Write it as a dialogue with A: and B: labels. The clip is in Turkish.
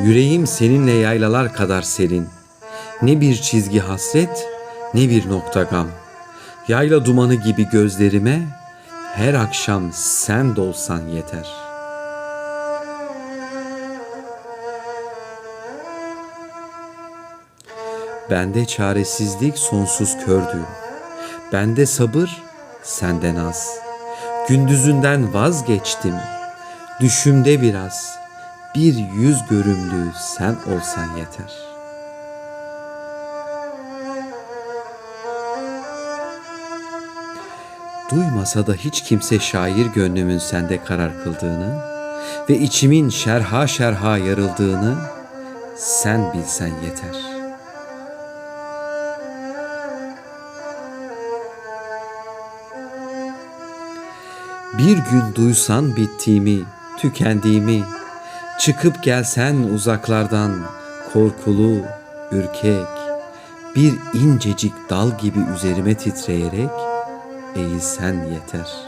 A: Yüreğim seninle yaylalar kadar serin. Ne bir çizgi hasret, ne bir nokta gam. Yayla dumanı gibi gözlerime her akşam sen dolsan yeter. Bende çaresizlik sonsuz kördüğüm. Bende sabır senden az. Gündüzünden vazgeçtim. Düşümde biraz bir yüz görümlü sen olsan yeter. Duymasa da hiç kimse şair gönlümün sende karar kıldığını ve içimin şerha şerha yarıldığını sen bilsen yeter.'' Bir gün duysan bittiğimi, tükendiğimi, çıkıp gelsen uzaklardan korkulu, ürkek, bir incecik dal gibi üzerime titreyerek eğilsen yeter.''